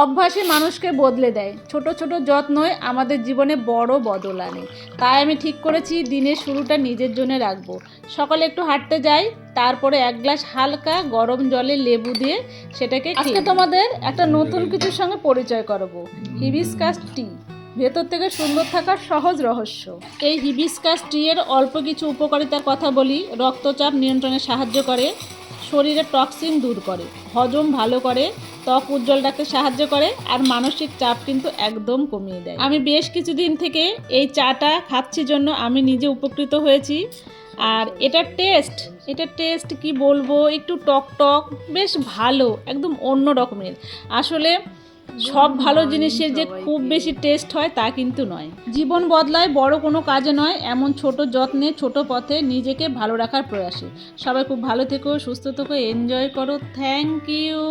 অভ্যাসই মানুষকে বদলে দেয়। ছোট ছোট যত্নই আমাদের জীবনে বড় বদল আনে। তাই আমি ঠিক করেছি দিনের শুরুটা নিজের জন্য রাখব। সকালে একটু হাঁটতে যাই তারপরে এক গ্লাস হালকা গরম জলে লেবু দিয়ে সেটাকে আজকে তোমাদের একটা নতুন কিছুর সঙ্গে পরিচয় করাবো। Hibiscus tea. ভেতর থেকে সুন্দর থাকার সহজ রহস্য। এই হিবিসকাস টি এর অল্প কিছু উপকারিতার কথা বলি। রক্তচাপ নিয়ন্ত্রণে সাহায্য করে শরীরে টক্সিন দূর করে হজম ভালো করে ত্বক উজ্জ্বল রাখতে সাহায্য করে আর মানসিক চাপ কিন্তু একদম কমিয়ে দেয়। আমি বেশ কিছুদিন থেকে এই চাটা খাচ্ছি জন্য আমি নিজে উপকৃত হয়েছি। আর এটার টেস্ট এটার টেস্ট কি বলব? একটু টক টক, বেশ ভালো, একদম অন্য রকমের। আসলে সব ভালো জিনিসের যে খুব বেশি টেস্ট হয় তা কিন্তু নয়। জীবন বদলায় বড় কোনো কাজে নয়, এমন ছোট যত্নে, ছোট পথে নিজেকে ভালো রাখার প্রয়াসে। সবাই খুব ভালো থেকো, সুস্থ থেকো এনজয় করো। Thank you